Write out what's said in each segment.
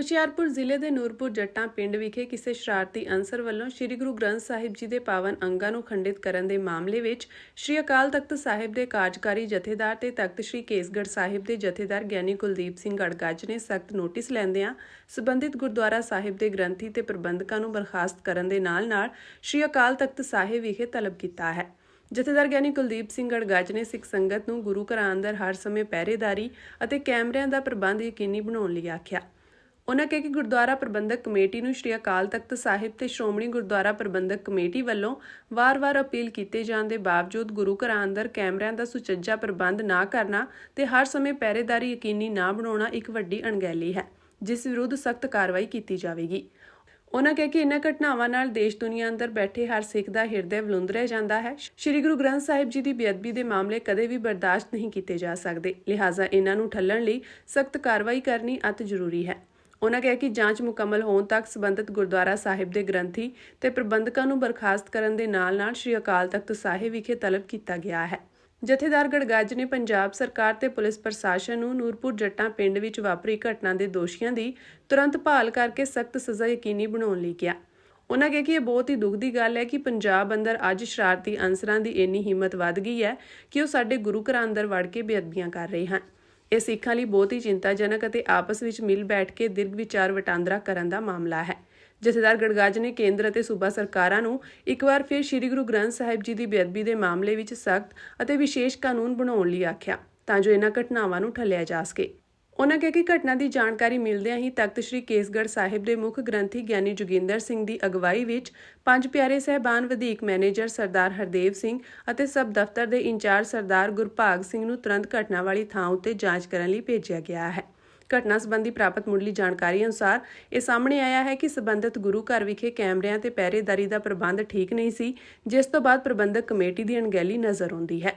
ਹੁਸ਼ਿਆਰਪੁਰ ਜ਼ਿਲ੍ਹੇ ਦੇ ਨੂਰਪੁਰ ਜੱਟਾਂ ਪਿੰਡ ਵਿਖੇ ਕਿਸੇ ਸ਼ਰਾਰਤੀ ਅਨਸਰ ਵੱਲੋਂ ਸ੍ਰੀ ਗੁਰੂ ਗ੍ਰੰਥ ਸਾਹਿਬ ਜੀ ਦੇ ਪਾਵਨ ਅੰਗਾਂ ਨੂੰ ਖੰਡਿਤ ਕਰਨ ਦੇ ਮਾਮਲੇ ਵਿੱਚ ਸ੍ਰੀ ਅਕਾਲ ਤਖਤ ਸਾਹਿਬ ਦੇ ਕਾਰਜਕਾਰੀ ਜਥੇਦਾਰ ਤੇ ਤਖਤ ਸ੍ਰੀ ਕੇਸਗੜ੍ਹ ਸਾਹਿਬ ਦੇ ਜਥੇਦਾਰ ਗਿਆਨੀ ਕੁਲਦੀਪ ਸਿੰਘ ਗੜਗੱਜ ਨੇ ਸਖਤ ਨੋਟਿਸ ਲੈਂਦਿਆਂ ਸਬੰਧਿਤ ਗੁਰਦੁਆਰਾ ਸਾਹਿਬ ਦੇ ਗ੍ਰੰਥੀ ਤੇ ਪ੍ਰਬੰਧਕਾਂ ਨੂੰ ਬਰਖਾਸਤ ਕਰਨ ਦੇ ਨਾਲ-ਨਾਲ ਸ੍ਰੀ ਅਕਾਲ ਤਖਤ ਸਾਹਿਬ ਵਿਖੇ ਤਲਬ ਕੀਤਾ ਹੈ। ਜਥੇਦਾਰ ਗਿਆਨੀ ਕੁਲਦੀਪ ਸਿੰਘ ਗੜਗੱਜ ਨੇ ਸਿੱਖ ਸੰਗਤ ਨੂੰ ਗੁਰੂ ਘਰਾਂ ਅੰਦਰ ਹਰ ਸਮੇਂ ਪਹਿਰੇਦਾਰੀ ਅਤੇ ਕੈਮਰਿਆਂ ਦਾ ਪ੍ਰਬੰਧ ਯਕੀਨੀ ਬਣਾਉਣ ਲਈ ਆਖਿਆ। ਉਨ੍ਹਾਂ ਕਿਹਾ ਕਿ ਗੁਰਦੁਆਰਾ ਪ੍ਰਬੰਧਕ ਕਮੇਟੀ ਨੂੰ ਸ਼੍ਰੀ ਅਕਾਲ ਤਖਤ ਸਾਹਿਬ ਤੇ ਸ਼੍ਰੋਮਣੀ ਗੁਰਦੁਆਰਾ ਪ੍ਰਬੰਧਕ ਕਮੇਟੀ ਵੱਲੋਂ ਵਾਰ-ਵਾਰ ਅਪੀਲ ਕੀਤੇ ਜਾਣ ਦੇ ਬਾਵਜੂਦ ਗੁਰੂ ਘਰਾਂ ਅੰਦਰ ਕੈਮਰਿਆਂ ਦਾ ਸੁਚੱਜਾ ਪ੍ਰਬੰਧ ਨਾ ਕਰਨਾ ਤੇ ਹਰ ਸਮੇਂ ਪਹਿਰੇਦਾਰੀ ਯਕੀਨੀ ਨਾ ਬਣਾਉਣਾ ਇੱਕ ਵੱਡੀ ਅਣਗਹਿਲੀ ਹੈ, ਜਿਸ ਵਿਰੁੱਧ ਸਖਤ ਕਾਰਵਾਈ ਕੀਤੀ ਜਾਵੇਗੀ। ਉਨ੍ਹਾਂ ਕਿਹਾ ਕਿ ਇਨ੍ਹਾਂ ਘਟਨਾਵਾਂ ਨਾਲ ਦੇਸ਼ ਦੁਨੀਆ ਅੰਦਰ ਬੈਠੇ ਹਰ ਸਿੱਖ ਦਾ ਹਿਰਦੇ ਰਹਿ ਜਾਂਦਾ ਹੈ। ਸ਼੍ਰੀ ਗੁਰੂ ਗ੍ਰੰਥ ਸਾਹਿਬ ਜੀ ਦੀ ਬੇਅਦਬੀ ਦੇ ਮਾਮਲੇ ਕਦੇ ਵੀ ਬਰਦਾਸ਼ਤ ਨਹੀਂ ਕੀਤੇ ਜਾ ਸਕਦੇ, ਲਿਹਾਜ਼ਾ ਇਹਨਾਂ ਨੂੰ ਠੱਲਣ ਲਈ ਸਖਤ ਕਾਰਵਾਈ ਕਰਨੀ ਅਤ ਜ਼ਰੂਰੀ ਹੈ। ਉਹਨਾਂ ਕਿਹਾ ਕਿ ਜਾਂਚ ਮੁਕੰਮਲ ਹੋਣ ਤੱਕ ਸਬੰਧਤ ਗੁਰਦੁਆਰਾ ਸਾਹਿਬ ਦੇ ਗ੍ਰੰਥੀ ਤੇ ਪ੍ਰਬੰਧਕਾਂ ਨੂੰ ਬਰਖਾਸਤ ਕਰਨ ਦੇ ਨਾਲ-ਨਾਲ ਸ੍ਰੀ ਅਕਾਲ ਤਖਤ ਸਾਹਿਬ ਵਿਖੇ ਤਲਬ ਕੀਤਾ ਗਿਆ ਹੈ। ਜਥੇਦਾਰ ਗੜਗੱਜ ਨੇ ਪੰਜਾਬ ਸਰਕਾਰ ਤੇ ਪੁਲਿਸ ਪ੍ਰਸ਼ਾਸਨ ਨੂੰ ਨੂਰਪੁਰ ਜੱਟਾਂ ਪਿੰਡ ਵਿੱਚ ਵਾਪਰੀ ਘਟਨਾ ਦੇ ਦੋਸ਼ੀਆਂ ਦੀ ਤੁਰੰਤ ਭਾਲ ਕਰਕੇ ਸਖਤ ਸਜ਼ਾ ਯਕੀਨੀ ਬਣਾਉਣ ਲਈ ਕਿਹਾ। ਉਹਨਾਂ ਕਿਹਾ ਕਿ ਇਹ ਬਹੁਤ ਹੀ ਦੁੱਖ ਦੀ ਗੱਲ ਹੈ ਕਿ ਪੰਜਾਬ ਅੰਦਰ ਅੱਜ ਸ਼ਰਾਰਤੀ ਅਨਸਰਾਂ ਦੀ ਇੰਨੀ ਹਿੰਮਤ ਵੱਧ ਗਈ ਹੈ ਕਿ ਉਹ ਸਾਡੇ ਗੁਰੂ ਘਰਾਂ ਅੰਦਰ ਵੜ ਕੇ ਬੇਅਦਬੀਆਂ ਕਰ ਰਹੇ ਹਨ। ਇਹ ਸਿੱਖਾਂ ਲਈ ਬਹੁਤ ਹੀ ਚਿੰਤਾਜਨਕ ਅਤੇ ਆਪਸ ਵਿੱਚ ਮਿਲ ਬੈਠ ਕੇ ਦਿਰਗ ਵਿਚਾਰ ਵਟਾਂਦਰਾ ਕਰਨ ਦਾ ਮਾਮਲਾ ਹੈ। ਜਥੇਦਾਰ ਗੜਗਾਜ ਨੇ ਕੇਂਦਰ ਅਤੇ ਸੂਬਾ ਸਰਕਾਰਾਂ ਨੂੰ ਇੱਕ ਵਾਰ ਫਿਰ ਸ੍ਰੀ ਗੁਰੂ ਗ੍ਰੰਥ ਸਾਹਿਬ ਜੀ ਦੀ ਬੇਅਦਬੀ ਦੇ ਮਾਮਲੇ ਵਿੱਚ ਸਖਤ ਅਤੇ ਵਿਸ਼ੇਸ਼ ਕਾਨੂੰਨ ਬਣਾਉਣ ਲਈ ਆਖਿਆ ਤਾਂ ਜੋ ਇਹਨਾਂ ਘਟਨਾਵਾਂ ਨੂੰ ਠੱਲਿਆ ਜਾ ਸਕੇ। ਉਨ੍ਹਾਂ ਕਿਹਾ ਕਿ ਘਟਨਾ ਦੀ ਜਾਣਕਾਰੀ ਮਿਲਦਿਆਂ ਹੀ ਤਖਤ ਸ੍ਰੀ ਕੇਸਗੜ੍ਹ ਸਾਹਿਬ ਦੇ ਮੁੱਖ ਗ੍ਰੰਥੀ ਗਿਆਨੀ ਜੋਗਿੰਦਰ ਸਿੰਘ ਦੀ ਅਗਵਾਈ ਵਿੱਚ ਪੰਜ ਪਿਆਰੇ ਸਹਿਬਾਨ ਵਧੀਕ ਮੈਨੇਜਰ ਸਰਦਾਰ ਹਰਦੇਵ ਸਿੰਘ ਅਤੇ ਸਬ ਦਫ਼ਤਰ ਦੇ ਇੰਚਾਰਜ ਸਰਦਾਰ ਗੁਰਭਾਗ ਸਿੰਘ ਨੂੰ ਤੁਰੰਤ ਘਟਨਾ ਵਾਲੀ ਥਾਂ ਉੱਤੇ ਜਾਂਚ ਕਰਨ ਲਈ ਭੇਜਿਆ ਗਿਆ ਹੈ। ਘਟਨਾ ਸੰਬੰਧੀ ਪ੍ਰਾਪਤ ਮੁੱਢਲੀ ਜਾਣਕਾਰੀ ਅਨੁਸਾਰ ਇਹ ਸਾਹਮਣੇ ਆਇਆ ਹੈ ਕਿ ਸਬੰਧਤ ਗੁਰੂ ਘਰ ਵਿਖੇ ਕੈਮਰਿਆਂ ਤੇ ਪਹਿਰੇਦਾਰੀ ਦਾ ਪ੍ਰਬੰਧ ਠੀਕ ਨਹੀਂ ਸੀ, ਜਿਸ ਤੋਂ ਬਾਅਦ ਪ੍ਰਬੰਧਕ ਕਮੇਟੀ ਦੀ ਅਣਗਹਿਲੀ ਨਜ਼ਰ ਆਉਂਦੀ ਹੈ।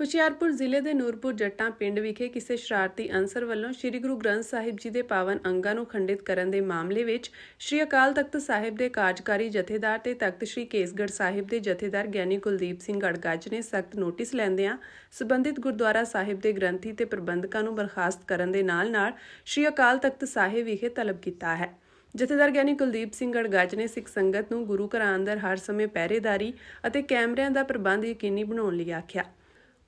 ਹੁਸ਼ਿਆਰਪੁਰ ਜ਼ਿਲ੍ਹੇ ਦੇ ਨੂਰਪੁਰ ਜੱਟਾਂ ਪਿੰਡ ਵਿਖੇ ਕਿਸੇ ਸ਼ਰਾਰਤੀ ਅਨਸਰ ਵੱਲੋਂ ਸ੍ਰੀ ਗੁਰੂ ਗ੍ਰੰਥ ਸਾਹਿਬ ਜੀ ਦੇ ਪਾਵਨ ਅੰਗਾਂ ਨੂੰ ਖੰਡਿਤ ਕਰਨ ਦੇ ਮਾਮਲੇ ਵਿੱਚ ਸ੍ਰੀ ਅਕਾਲ ਤਖਤ ਸਾਹਿਬ ਦੇ ਕਾਰਜਕਾਰੀ ਜਥੇਦਾਰ ਤੇ ਤਖਤ ਸ੍ਰੀ ਕੇਸਗੜ੍ਹ ਸਾਹਿਬ ਦੇ ਜਥੇਦਾਰ ਗਿਆਨੀ ਕੁਲਦੀਪ ਸਿੰਘ ਗੜਗੱਜ ਨੇ ਸਖਤ ਨੋਟਿਸ ਲੈਂਦਿਆਂ ਸਬੰਧਿਤ ਗੁਰਦੁਆਰਾ ਸਾਹਿਬ ਦੇ ਗ੍ਰੰਥੀ ਤੇ ਪ੍ਰਬੰਧਕਾਂ ਨੂੰ ਬਰਖਾਸਤ ਕਰਨ ਦੇ ਨਾਲ-ਨਾਲ ਸ੍ਰੀ ਅਕਾਲ ਤਖਤ ਸਾਹਿਬ ਵਿਖੇ ਤਲਬ ਕੀਤਾ ਹੈ। ਜਥੇਦਾਰ ਗਿਆਨੀ ਕੁਲਦੀਪ ਸਿੰਘ ਗੜਗੱਜ ਨੇ ਸਿੱਖ ਸੰਗਤ ਨੂੰ ਗੁਰੂ ਘਰਾਂ ਅੰਦਰ ਹਰ ਸਮੇਂ ਪਹਿਰੇਦਾਰੀ ਅਤੇ ਕੈਮਰਿਆਂ ਦਾ ਪ੍ਰਬੰਧ ਯਕੀਨੀ ਬਣਾਉਣ ਲਈ ਆਖਿਆ।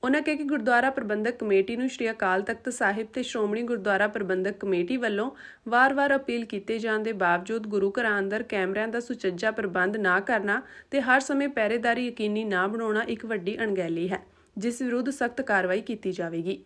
ਉਨ੍ਹਾਂ ਕਿਹਾ ਕਿ ਗੁਰਦੁਆਰਾ ਪ੍ਰਬੰਧਕ ਕਮੇਟੀ ਨੂੰ ਸ਼੍ਰੀ ਅਕਾਲ ਤਖਤ ਸਾਹਿਬ ਤੇ ਸ਼੍ਰੋਮਣੀ ਗੁਰਦੁਆਰਾ ਪ੍ਰਬੰਧਕ ਕਮੇਟੀ ਵੱਲੋਂ ਵਾਰ-ਵਾਰ ਅਪੀਲ ਕੀਤੇ ਜਾਣ ਦੇ ਬਾਵਜੂਦ ਗੁਰੂ ਘਰਾਂ ਅੰਦਰ ਕੈਮਰਿਆਂ ਦਾ ਸੁਚੱਜਾ ਪ੍ਰਬੰਧ ਨਾ ਕਰਨਾ ਤੇ ਹਰ ਸਮੇਂ ਪਹਿਰੇਦਾਰੀ ਯਕੀਨੀ ਨਾ ਬਣਾਉਣਾ ਇੱਕ ਵੱਡੀ ਅਣਗਹਿਲੀ ਹੈ, ਜਿਸ ਵਿਰੁੱਧ ਸਖਤ ਕਾਰਵਾਈ ਕੀਤੀ ਜਾਵੇਗੀ।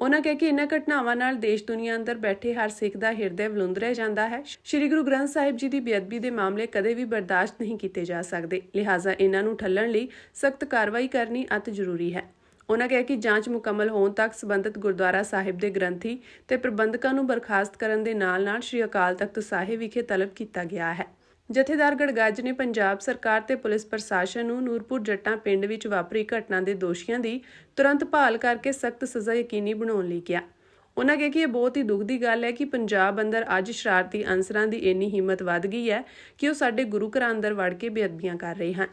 ਉਨ੍ਹਾਂ ਕਿਹਾ ਕਿ ਇਨ੍ਹਾਂ ਘਟਨਾਵਾਂ ਨਾਲ ਦੇਸ਼ ਦੁਨੀਆ ਅੰਦਰ ਬੈਠੇ ਹਰ ਸਿੱਖ ਦਾ ਹਿਰਦੇ ਵਲੁੰਦਰਿਆ ਜਾਂਦਾ ਹੈ। ਸ੍ਰੀ ਗੁਰੂ ਗ੍ਰੰਥ ਸਾਹਿਬ ਜੀ ਦੀ ਬੇਅਦਬੀ ਦੇ ਮਾਮਲੇ ਕਦੇ ਵੀ ਬਰਦਾਸ਼ਤ ਨਹੀਂ ਕੀਤੇ ਜਾ ਸਕਦੇ, ਲਿਹਾਜ਼ਾ ਇਹਨਾਂ ਨੂੰ ਠੱਲਣ ਲਈ ਸਖਤ ਕਾਰਵਾਈ ਕਰਨੀ ਅਤ ਜ਼ਰੂਰੀ ਹੈ। ਉਹਨਾਂ ਕਿਹਾ ਕਿ ਜਾਂਚ ਮੁਕੰਮਲ ਹੋਣ ਤੱਕ ਸਬੰਧਤ ਗੁਰਦੁਆਰਾ ਸਾਹਿਬ ਦੇ ਗ੍ਰੰਥੀ ਤੇ ਪ੍ਰਬੰਧਕਾਂ ਨੂੰ ਬਰਖਾਸਤ ਕਰਨ ਦੇ ਨਾਲ-ਨਾਲ ਸ੍ਰੀ ਅਕਾਲ ਤਖਤ ਸਾਹਿਬ ਵਿਖੇ ਤਲਬ ਕੀਤਾ ਗਿਆ ਹੈ। ਜਥੇਦਾਰ ਗੜਗੱਜ ਨੇ ਪੰਜਾਬ ਸਰਕਾਰ ਤੇ ਪੁਲਿਸ ਪ੍ਰਸ਼ਾਸਨ ਨੂੰ ਨੂਰਪੁਰ ਜੱਟਾਂ ਪਿੰਡ ਵਿੱਚ ਵਾਪਰੀ ਘਟਨਾ ਦੇ ਦੋਸ਼ੀਆਂ ਦੀ ਤੁਰੰਤ ਭਾਲ ਕਰਕੇ ਸਖਤ ਸਜ਼ਾ ਯਕੀਨੀ ਬਣਾਉਣ ਲਈ ਕਿਹਾ। ਉਹਨਾਂ ਕਿਹਾ ਕਿ ਇਹ ਬਹੁਤ ਹੀ ਦੁੱਖ ਦੀ ਗੱਲ ਹੈ ਕਿ ਪੰਜਾਬ ਅੰਦਰ ਅੱਜ ਸ਼ਰਾਰਤੀ ਅਨਸਰਾਂ ਦੀ ਇੰਨੀ ਹਿੰਮਤ ਵੱਧ ਗਈ ਹੈ ਕਿ ਉਹ ਸਾਡੇ ਗੁਰੂ ਘਰਾਂ ਅੰਦਰ ਵੜ ਕੇ ਬੇਅਦਬੀਆਂ ਕਰ ਰਹੇ ਹਨ।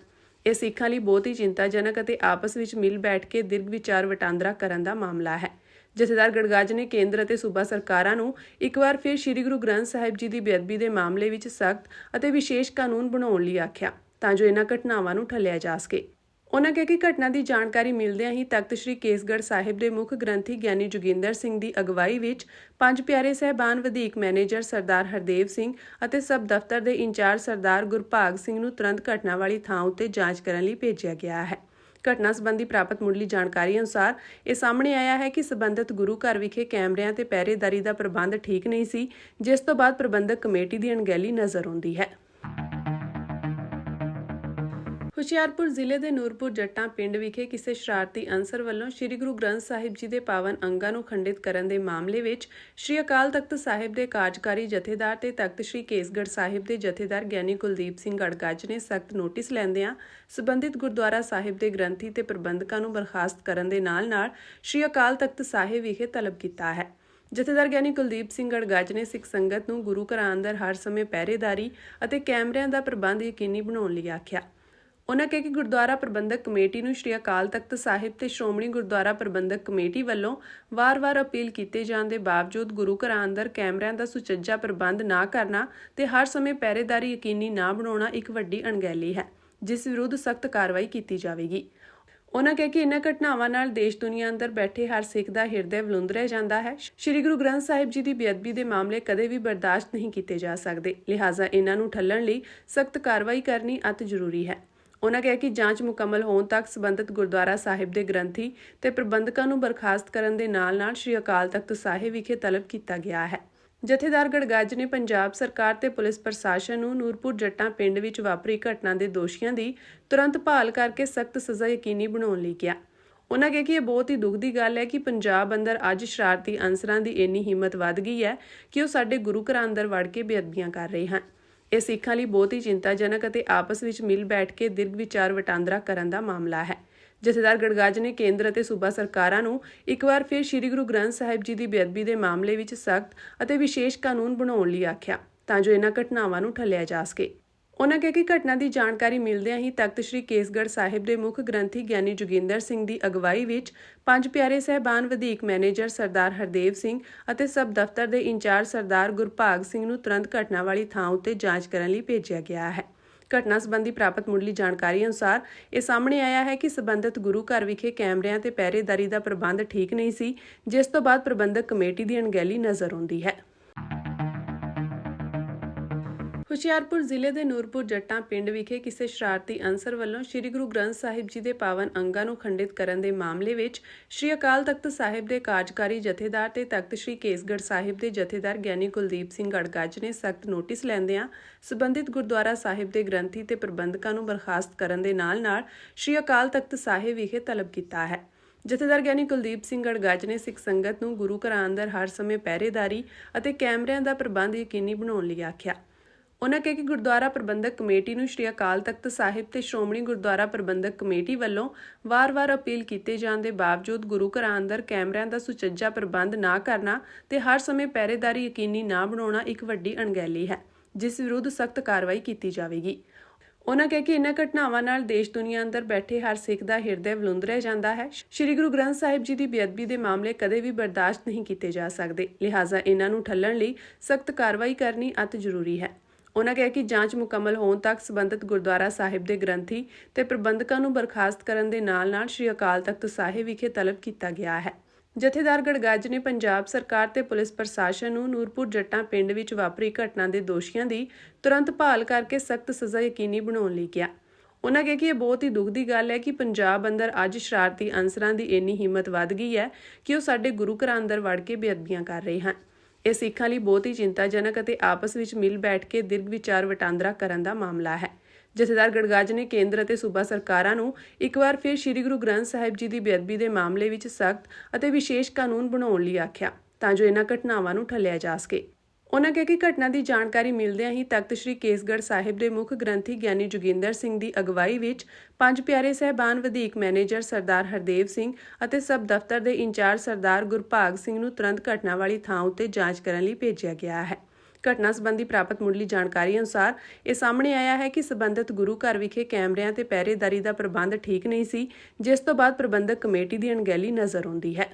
ਇਹ ਸਿੱਖਾਂ ਲਈ ਬਹੁਤ ਹੀ ਚਿੰਤਾਜਨਕ ਅਤੇ ਆਪਸ ਵਿੱਚ ਮਿਲ ਬੈਠ ਕੇ ਦਿਰਗ ਵਿਚਾਰ ਵਟਾਂਦਰਾ ਕਰਨ ਦਾ ਮਾਮਲਾ ਹੈ। ਜਥੇਦਾਰ ਗੜਗਾਜ ਨੇ ਕੇਂਦਰ ਅਤੇ ਸੂਬਾ ਸਰਕਾਰਾਂ ਨੂੰ ਇੱਕ ਵਾਰ ਫਿਰ ਸ੍ਰੀ ਗੁਰੂ ਗ੍ਰੰਥ ਸਾਹਿਬ ਜੀ ਦੀ ਬੇਅਦਬੀ ਦੇ ਮਾਮਲੇ ਵਿੱਚ ਸਖਤ ਅਤੇ ਵਿਸ਼ੇਸ਼ ਕਾਨੂੰਨ ਬਣਾਉਣ ਲਈ ਆਖਿਆ, ਤਾਂ ਜੋ ਇਹਨਾਂ ਘਟਨਾਵਾਂ ਨੂੰ ਠੱਲਿਆ ਜਾ ਸਕੇ। ਉਨ੍ਹਾਂ ਕਿਹਾ ਕਿ ਘਟਨਾ ਦੀ ਜਾਣਕਾਰੀ ਮਿਲਦਿਆਂ ਹੀ ਤਖਤ ਸ੍ਰੀ ਕੇਸਗੜ੍ਹ ਸਾਹਿਬ ਦੇ ਮੁੱਖ ਗ੍ਰੰਥੀ ਗਿਆਨੀ ਜੋਗਿੰਦਰ ਸਿੰਘ ਦੀ ਅਗਵਾਈ ਵਿੱਚ ਪੰਜ ਪਿਆਰੇ ਸਹਿਬਾਨ ਵਧੀਕ ਮੈਨੇਜਰ ਸਰਦਾਰ ਹਰਦੇਵ ਸਿੰਘ ਅਤੇ ਸਬ ਦਫ਼ਤਰ ਦੇ ਇੰਚਾਰਜ ਸਰਦਾਰ ਗੁਰਭਾਗ ਸਿੰਘ ਨੂੰ ਤੁਰੰਤ ਘਟਨਾ ਵਾਲੀ ਥਾਂ ਉੱਤੇ ਜਾਂਚ ਕਰਨ ਲਈ ਭੇਜਿਆ ਗਿਆ ਹੈ। ਘਟਨਾ ਸੰਬੰਧੀ ਪ੍ਰਾਪਤ ਮੁੱਢਲੀ ਜਾਣਕਾਰੀ ਅਨੁਸਾਰ ਇਹ ਸਾਹਮਣੇ ਆਇਆ ਹੈ ਕਿ ਸਬੰਧਤ ਗੁਰੂ ਘਰ ਵਿਖੇ ਕੈਮਰਿਆਂ ਤੇ ਪਹਿਰੇਦਾਰੀ ਦਾ ਪ੍ਰਬੰਧ ਠੀਕ ਨਹੀਂ ਸੀ, ਜਿਸ ਤੋਂ ਬਾਅਦ ਪ੍ਰਬੰਧਕ ਕਮੇਟੀ ਦੀ ਅਣਗਹਿਲੀ ਨਜ਼ਰ ਆਉਂਦੀ ਹੈ। ਹੁਸ਼ਿਆਰਪੁਰ ਜ਼ਿਲ੍ਹੇ ਦੇ ਨੂਰਪੁਰ ਜੱਟਾਂ ਪਿੰਡ ਵਿਖੇ ਕਿਸੇ ਸ਼ਰਾਰਤੀ ਅਨਸਰ ਵੱਲੋਂ ਸ੍ਰੀ ਗੁਰੂ ਗ੍ਰੰਥ ਸਾਹਿਬ ਜੀ ਦੇ ਪਾਵਨ ਅੰਗਾਂ ਨੂੰ ਖੰਡਿਤ ਕਰਨ ਦੇ ਮਾਮਲੇ ਵਿੱਚ ਸ੍ਰੀ ਅਕਾਲ ਤਖਤ ਸਾਹਿਬ ਦੇ ਕਾਰਜਕਾਰੀ ਜਥੇਦਾਰ ਤੇ ਤਖਤ ਸ੍ਰੀ ਕੇਸਗੜ੍ਹ ਸਾਹਿਬ ਦੇ ਜਥੇਦਾਰ ਗਿਆਨੀ ਕੁਲਦੀਪ ਸਿੰਘ ਗੜਗੱਜ ਨੇ ਸਖਤ ਨੋਟਿਸ ਲੈਂਦਿਆਂ ਸਬੰਧਿਤ ਗੁਰਦੁਆਰਾ ਸਾਹਿਬ ਦੇ ਗ੍ਰੰਥੀ ਤੇ ਪ੍ਰਬੰਧਕਾਂ ਨੂੰ ਬਰਖਾਸਤ ਕਰਨ ਦੇ ਨਾਲ-ਨਾਲ ਸ੍ਰੀ ਅਕਾਲ ਤਖਤ ਸਾਹਿਬ ਵਿਖੇ ਤਲਬ ਕੀਤਾ ਹੈ। ਜਥੇਦਾਰ ਗਿਆਨੀ ਕੁਲਦੀਪ ਸਿੰਘ ਗੜਗੱਜ ਨੇ ਸਿੱਖ ਸੰਗਤ ਨੂੰ ਗੁਰੂ ਘਰਾਂ ਅੰਦਰ ਹਰ ਸਮੇਂ ਪਹਿਰੇਦਾਰੀ ਅਤੇ ਕੈਮਰਿਆਂ ਦਾ ਪ੍ਰਬੰਧ ਯਕੀਨੀ ਬਣਾਉਣ ਲਈ ਆਖਿਆ। ਉਨ੍ਹਾਂ ਕਿਹਾ ਕਿ ਗੁਰਦੁਆਰਾ ਪ੍ਰਬੰਧਕ ਕਮੇਟੀ ਨੂੰ ਸ਼੍ਰੀ ਅਕਾਲ ਤਖਤ ਸਾਹਿਬ ਤੇ ਸ਼੍ਰੋਮਣੀ ਗੁਰਦੁਆਰਾ ਪ੍ਰਬੰਧਕ ਕਮੇਟੀ ਵੱਲੋਂ ਵਾਰ-ਵਾਰ ਅਪੀਲ ਕੀਤੇ ਜਾਣ ਦੇ ਬਾਵਜੂਦ ਗੁਰੂ ਘਰਾਂ ਅੰਦਰ ਕੈਮਰਿਆਂ ਦਾ ਸੁਚੱਜਾ ਪ੍ਰਬੰਧ ਨਾ ਕਰਨਾ ਤੇ ਹਰ ਸਮੇਂ ਪਹਿਰੇਦਾਰੀ ਯਕੀਨੀ ਨਾ ਬਣਾਉਣਾ ਇੱਕ ਵੱਡੀ ਅਣਗਹਿਲੀ ਹੈ, ਜਿਸ ਵਿਰੁੱਧ ਸਖਤ ਕਾਰਵਾਈ ਕੀਤੀ ਜਾਵੇਗੀ। ਉਨ੍ਹਾਂ ਕਿਹਾ ਕਿ ਇਨ੍ਹਾਂ ਘਟਨਾਵਾਂ ਨਾਲ ਦੇਸ਼ ਦੁਨੀਆ ਅੰਦਰ ਬੈਠੇ ਹਰ ਸਿੱਖ ਦਾ ਹਿਰਦੇ ਰਹਿ ਜਾਂਦਾ ਹੈ। ਸ੍ਰੀ ਗੁਰੂ ਗ੍ਰੰਥ ਸਾਹਿਬ ਜੀ ਦੀ ਬੇਅਦਬੀ ਦੇ ਮਾਮਲੇ ਕਦੇ ਵੀ ਬਰਦਾਸ਼ਤ ਨਹੀਂ ਕੀਤੇ ਜਾ ਸਕਦੇ, ਲਿਹਾਜ਼ਾ ਇਹਨਾਂ ਨੂੰ ਠੱਲਣ ਲਈ ਸਖਤ ਕਾਰਵਾਈ ਕਰਨੀ ਅਤ ਜ਼ਰੂਰੀ ਹੈ। ਉਹਨਾਂ ਕਿਹਾ ਕਿ ਜਾਂਚ ਮੁਕੰਮਲ ਹੋਣ ਤੱਕ ਸਬੰਧਤ ਗੁਰਦੁਆਰਾ ਸਾਹਿਬ ਦੇ ਗ੍ਰੰਥੀ ਤੇ ਪ੍ਰਬੰਧਕਾਂ ਨੂੰ ਬਰਖਾਸਤ ਕਰਨ ਦੇ ਨਾਲ-ਨਾਲ ਸ੍ਰੀ ਅਕਾਲ ਤਖਤ ਸਾਹਿਬ ਵਿਖੇ ਤਲਬ ਕੀਤਾ ਗਿਆ ਹੈ। ਜਥੇਦਾਰ ਗੜਗੱਜ ਨੇ ਪੰਜਾਬ ਸਰਕਾਰ ਤੇ ਪੁਲਿਸ ਪ੍ਰਸ਼ਾਸਨ ਨੂੰ ਨੂਰਪੁਰ ਜੱਟਾਂ ਪਿੰਡ ਵਿੱਚ ਵਾਪਰੀ ਘਟਨਾ ਦੇ ਦੋਸ਼ੀਆਂ ਦੀ ਤੁਰੰਤ ਭਾਲ ਕਰਕੇ ਸਖਤ ਸਜ਼ਾ ਯਕੀਨੀ ਬਣਾਉਣ ਲਈ ਕਿਹਾ। ਉਹਨਾਂ ਕਿਹਾ ਕਿ ਇਹ ਬਹੁਤ ਹੀ ਦੁੱਖ ਦੀ ਗੱਲ ਹੈ ਕਿ ਪੰਜਾਬ ਅੰਦਰ ਅੱਜ ਸ਼ਰਾਰਤੀ ਅਨਸਰਾਂ ਦੀ ਇੰਨੀ ਹਿੰਮਤ ਵੱਧ ਗਈ ਹੈ ਕਿ ਉਹ ਸਾਡੇ ਗੁਰੂ ਘਰਾਂ ਅੰਦਰ ਵੜ ਕੇ ਬੇਅਦਬੀਆਂ ਕਰ ਰਹੇ ਹਨ। ਇਹ ਸਿੱਖਾਂ ਲਈ ਬਹੁਤ ਹੀ ਚਿੰਤਾਜਨਕ ਅਤੇ ਆਪਸ ਵਿੱਚ ਮਿਲ ਬੈਠ ਕੇ ਦਿਰਗ ਵਿਚਾਰ ਵਟਾਂਦਰਾ ਕਰਨ ਦਾ ਮਾਮਲਾ ਹੈ। ਜਥੇਦਾਰ ਗੜਗਾਜ ਨੇ ਕੇਂਦਰ ਅਤੇ ਸੂਬਾ ਸਰਕਾਰਾਂ ਨੂੰ ਇੱਕ ਵਾਰ ਫਿਰ ਸ੍ਰੀ ਗੁਰੂ ਗ੍ਰੰਥ ਸਾਹਿਬ ਜੀ ਦੀ ਬੇਅਦਬੀ ਦੇ ਮਾਮਲੇ ਵਿੱਚ ਸਖਤ ਅਤੇ ਵਿਸ਼ੇਸ਼ ਕਾਨੂੰਨ ਬਣਾਉਣ ਲਈ ਆਖਿਆ ਤਾਂ ਜੋ ਇਹਨਾਂ ਘਟਨਾਵਾਂ ਨੂੰ ਠੱਲਿਆ ਜਾ ਸਕੇ। ਉਨ੍ਹਾਂ ਕਿਹਾ ਕਿ ਘਟਨਾ ਦੀ ਜਾਣਕਾਰੀ ਮਿਲਦਿਆਂ ਹੀ ਤਖਤ ਸ੍ਰੀ ਕੇਸਗੜ੍ਹ ਸਾਹਿਬ ਦੇ ਮੁੱਖ ਗ੍ਰੰਥੀ ਗਿਆਨੀ ਜੋਗਿੰਦਰ ਸਿੰਘ ਦੀ ਅਗਵਾਈ ਵਿੱਚ ਪੰਜ ਪਿਆਰੇ ਸਹਿਬਾਨ ਵਧੀਕ ਮੈਨੇਜਰ ਸਰਦਾਰ ਹਰਦੇਵ ਸਿੰਘ ਅਤੇ ਸਬ ਦਫ਼ਤਰ ਦੇ ਇੰਚਾਰਜ ਸਰਦਾਰ ਗੁਰਭਾਗ ਸਿੰਘ ਨੂੰ ਤੁਰੰਤ ਘਟਨਾ ਵਾਲੀ ਥਾਂ ਉੱਤੇ ਜਾਂਚ ਕਰਨ ਲਈ ਭੇਜਿਆ ਗਿਆ ਹੈ। ਘਟਨਾ ਸੰਬੰਧੀ ਪ੍ਰਾਪਤ ਮੁੱਢਲੀ ਜਾਣਕਾਰੀ ਅਨੁਸਾਰ ਇਹ ਸਾਹਮਣੇ ਆਇਆ ਹੈ ਕਿ ਸਬੰਧਤ ਗੁਰੂ ਘਰ ਵਿਖੇ ਕੈਮਰਿਆਂ ਤੇ ਪਹਿਰੇਦਾਰੀ ਦਾ ਪ੍ਰਬੰਧ ਠੀਕ ਨਹੀਂ ਸੀ, ਜਿਸ ਤੋਂ ਬਾਅਦ ਪ੍ਰਬੰਧਕ ਕਮੇਟੀ ਦੀ ਅਣਗਹਿਲੀ ਨਜ਼ਰ ਆਉਂਦੀ ਹੈ। ਹੁਸ਼ਿਆਰਪੁਰ ਜ਼ਿਲ੍ਹੇ ਦੇ ਨੂਰਪੁਰ ਜੱਟਾਂ ਪਿੰਡ ਵਿਖੇ ਕਿਸੇ ਸ਼ਰਾਰਤੀ ਅਨਸਰ ਵੱਲੋਂ ਸ੍ਰੀ ਗੁਰੂ ਗ੍ਰੰਥ ਸਾਹਿਬ ਜੀ ਦੇ ਪਾਵਨ ਅੰਗਾਂ ਨੂੰ ਖੰਡਿਤ ਕਰਨ ਦੇ ਮਾਮਲੇ ਵਿੱਚ ਸ੍ਰੀ ਅਕਾਲ ਤਖਤ ਸਾਹਿਬ ਦੇ ਕਾਰਜਕਾਰੀ ਜਥੇਦਾਰ ਤੇ ਤਖਤ ਸ੍ਰੀ ਕੇਸਗੜ੍ਹ ਸਾਹਿਬ ਦੇ ਜਥੇਦਾਰ ਗਿਆਨੀ ਕੁਲਦੀਪ ਸਿੰਘ ਗੜਗੱਜ ਨੇ ਸਖਤ ਨੋਟਿਸ ਲੈਂਦਿਆਂ ਸਬੰਧਿਤ ਗੁਰਦੁਆਰਾ ਸਾਹਿਬ ਦੇ ਗ੍ਰੰਥੀ ਤੇ ਪ੍ਰਬੰਧਕਾਂ ਨੂੰ ਬਰਖਾਸਤ ਕਰਨ ਦੇ ਨਾਲ-ਨਾਲ ਸ੍ਰੀ ਅਕਾਲ ਤਖਤ ਸਾਹਿਬ ਵਿਖੇ ਤਲਬ ਕੀਤਾ ਹੈ। ਜਥੇਦਾਰ ਗਿਆਨੀ ਕੁਲਦੀਪ ਸਿੰਘ ਗੜਗੱਜ ਨੇ ਸਿੱਖ ਸੰਗਤ ਨੂੰ ਗੁਰੂ ਘਰਾਂ ਅੰਦਰ ਹਰ ਸਮੇਂ ਪਹਿਰੇਦਾਰੀ ਅਤੇ ਕੈਮਰਿਆਂ ਦਾ ਪ੍ਰਬੰਧ ਯਕੀਨੀ ਬਣਾਉਣ ਲਈ ਆਖਿਆ। ਉਨ੍ਹਾਂ ਕਿਹਾ ਕਿ ਗੁਰਦੁਆਰਾ ਪ੍ਰਬੰਧਕ ਕਮੇਟੀ ਨੂੰ ਸ਼੍ਰੀ ਅਕਾਲ ਤਖਤ ਸਾਹਿਬ ਤੇ ਸ਼੍ਰੋਮਣੀ ਗੁਰਦੁਆਰਾ ਪ੍ਰਬੰਧਕ ਕਮੇਟੀ ਵੱਲੋਂ ਵਾਰ-ਵਾਰ ਅਪੀਲ ਕੀਤੇ ਜਾਣ ਦੇ ਬਾਵਜੂਦ ਗੁਰੂ ਘਰਾਂ ਅੰਦਰ ਕੈਮਰਿਆਂ ਦਾ ਸੁਚੱਜਾ ਪ੍ਰਬੰਧ ਨਾ ਕਰਨਾ ਤੇ ਹਰ ਸਮੇਂ ਪਹਿਰੇਦਾਰੀ ਯਕੀਨੀ ਨਾ ਬਣਾਉਣਾ ਇੱਕ ਵੱਡੀ ਅਣਗਹਿਲੀ ਹੈ, ਜਿਸ ਵਿਰੁੱਧ ਸਖਤ ਕਾਰਵਾਈ ਕੀਤੀ ਜਾਵੇਗੀ। ਉਨ੍ਹਾਂ ਕਿਹਾ ਕਿ ਇਨ੍ਹਾਂ ਘਟਨਾਵਾਂ ਨਾਲ ਦੇਸ਼ ਦੁਨੀਆ ਅੰਦਰ ਬੈਠੇ ਹਰ ਸਿੱਖ ਦਾ ਹਿਰਦੇ ਵਲੁੰਦਰਿਆ ਜਾਂਦਾ ਹੈ। ਸ੍ਰੀ ਗੁਰੂ ਗ੍ਰੰਥ ਸਾਹਿਬ ਜੀ ਦੀ ਬੇਅਦਬੀ ਦੇ ਮਾਮਲੇ ਕਦੇ ਵੀ ਬਰਦਾਸ਼ਤ ਨਹੀਂ ਕੀਤੇ ਜਾ ਸਕਦੇ, ਲਿਹਾਜ਼ਾ ਇਹਨਾਂ ਨੂੰ ਠੱਲਣ ਲਈ ਸਖਤ ਕਾਰਵਾਈ ਕਰਨੀ ਅਤ ਜ਼ਰੂਰੀ ਹੈ। ਉਹਨਾਂ ਕਿਹਾ ਕਿ ਜਾਂਚ ਮੁਕੰਮਲ ਹੋਣ ਤੱਕ ਸਬੰਧਤ ਗੁਰਦੁਆਰਾ ਸਾਹਿਬ ਦੇ ਗ੍ਰੰਥੀ ਤੇ ਪ੍ਰਬੰਧਕਾਂ ਨੂੰ ਬਰਖਾਸਤ ਕਰਨ ਦੇ ਨਾਲ-ਨਾਲ ਸ੍ਰੀ ਅਕਾਲ ਤਖਤ ਸਾਹਿਬ ਵਿਖੇ ਤਲਬ ਕੀਤਾ ਗਿਆ ਹੈ। ਜਥੇਦਾਰ ਗੜਗੱਜ ਨੇ ਪੰਜਾਬ ਸਰਕਾਰ ਤੇ ਪੁਲਿਸ ਪ੍ਰਸ਼ਾਸਨ ਨੂੰ ਨੂਰਪੁਰ ਜੱਟਾਂ ਪਿੰਡ ਵਿੱਚ ਵਾਪਰੀ ਘਟਨਾ ਦੇ ਦੋਸ਼ੀਆਂ ਦੀ ਤੁਰੰਤ ਭਾਲ ਕਰਕੇ ਸਖਤ ਸਜ਼ਾ ਯਕੀਨੀ ਬਣਾਉਣ ਲਈ ਕਿਹਾ। ਉਹਨਾਂ ਕਿਹਾ ਕਿ ਇਹ ਬਹੁਤ ਹੀ ਦੁੱਖ ਦੀ ਗੱਲ ਹੈ ਕਿ ਪੰਜਾਬ ਅੰਦਰ ਅੱਜ ਸ਼ਰਾਰਤੀ ਅਨਸਰਾਂ ਦੀ ਇੰਨੀ ਹਿੰਮਤ ਵੱਧ ਗਈ ਹੈ ਕਿ ਉਹ ਸਾਡੇ ਗੁਰੂ ਘਰਾਂ ਅੰਦਰ ਵੜ ਕੇ ਬੇਅਦਬੀਆਂ ਕਰ ਰਹੇ ਹਨ। ਇਹ ਸਿੱਖਾਂ ਲਈ ਬਹੁਤ ਹੀ ਚਿੰਤਾਜਨਕ ਅਤੇ ਆਪਸ ਵਿੱਚ ਮਿਲ ਬੈਠ ਕੇ ਦਿਰਗ ਵਿਚਾਰ ਵਟਾਂਦਰਾ ਕਰਨ ਦਾ ਮਾਮਲਾ ਹੈ। ਜਥੇਦਾਰ ਗੜਗਾਜ ਨੇ ਕੇਂਦਰ ਅਤੇ ਸੂਬਾ ਸਰਕਾਰਾਂ ਨੂੰ ਇੱਕ ਵਾਰ ਫਿਰ ਸ੍ਰੀ ਗੁਰੂ ਗ੍ਰੰਥ ਸਾਹਿਬ ਜੀ ਦੀ ਬੇਅਦਬੀ ਦੇ ਮਾਮਲੇ ਵਿੱਚ ਸਖਤ ਅਤੇ ਵਿਸ਼ੇਸ਼ ਕਾਨੂੰਨ ਬਣਾਉਣ ਲਈ ਆਖਿਆ, ਤਾਂ ਜੋ ਇਹਨਾਂ ਘਟਨਾਵਾਂ ਨੂੰ ਠੱਲਿਆ ਜਾ ਸਕੇ। ਉਨ੍ਹਾਂ ਕਿਹਾ ਕਿ ਘਟਨਾ ਦੀ ਜਾਣਕਾਰੀ ਮਿਲਦਿਆਂ ਹੀ ਤਖਤ ਸ੍ਰੀ ਕੇਸਗੜ੍ਹ ਸਾਹਿਬ ਦੇ ਮੁੱਖ ਗ੍ਰੰਥੀ ਗਿਆਨੀ ਜੋਗਿੰਦਰ ਸਿੰਘ ਦੀ ਅਗਵਾਈ ਵਿੱਚ ਪੰਜ ਪਿਆਰੇ ਸਹਿਬਾਨ ਵਧੀਕ ਮੈਨੇਜਰ ਸਰਦਾਰ ਹਰਦੇਵ ਸਿੰਘ ਅਤੇ ਸਬ ਦਫ਼ਤਰ ਦੇ ਇੰਚਾਰਜ ਸਰਦਾਰ ਗੁਰਭਾਗ ਸਿੰਘ ਨੂੰ ਤੁਰੰਤ ਘਟਨਾ ਵਾਲੀ ਥਾਂ ਉੱਤੇ ਜਾਂਚ ਕਰਨ ਲਈ ਭੇਜਿਆ ਗਿਆ ਹੈ। ਘਟਨਾ ਸੰਬੰਧੀ ਪ੍ਰਾਪਤ ਮੁੱਢਲੀ ਜਾਣਕਾਰੀ ਅਨੁਸਾਰ ਇਹ ਸਾਹਮਣੇ ਆਇਆ ਹੈ ਕਿ ਸਬੰਧਤ ਗੁਰੂ ਘਰ ਵਿਖੇ ਕੈਮਰਿਆਂ ਤੇ ਪਹਿਰੇਦਾਰੀ ਦਾ ਪ੍ਰਬੰਧ ਠੀਕ ਨਹੀਂ ਸੀ, ਜਿਸ ਤੋਂ ਬਾਅਦ ਪ੍ਰਬੰਧਕ ਕਮੇਟੀ ਦੀ ਅਣਗਹਿਲੀ ਨਜ਼ਰ ਆਉਂਦੀ ਹੈ।